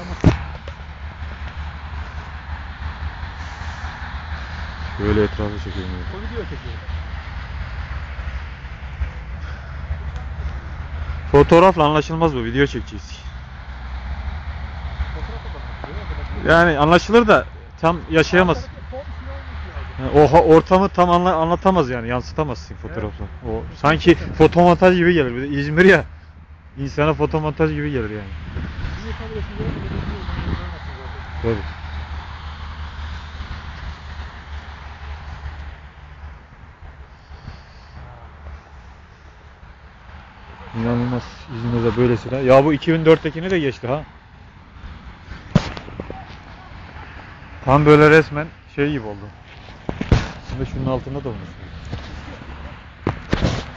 ama. Şöyle etrafı çekeyim. O video çekiyor. Fotoğrafla anlaşılmaz bu. Video çekeceğiz. Yani anlaşılır da tam yaşayamaz. Yani oha ortamı tam anla, anlatamaz yani yansıtamazsın fotoğrafla. O sanki fotomontaj gibi gelir. Bir de İzmir ya insana fotomontaj gibi gelir yani. Görmüyor? Görmüyorsun zaten. Tabii. İnanılmaz İzmir'de böylesine. Ya bu 2004'tekini de geçti ha. Tam böyle resmen şey gibi oldu. Şimdi şunun altında da olmuş.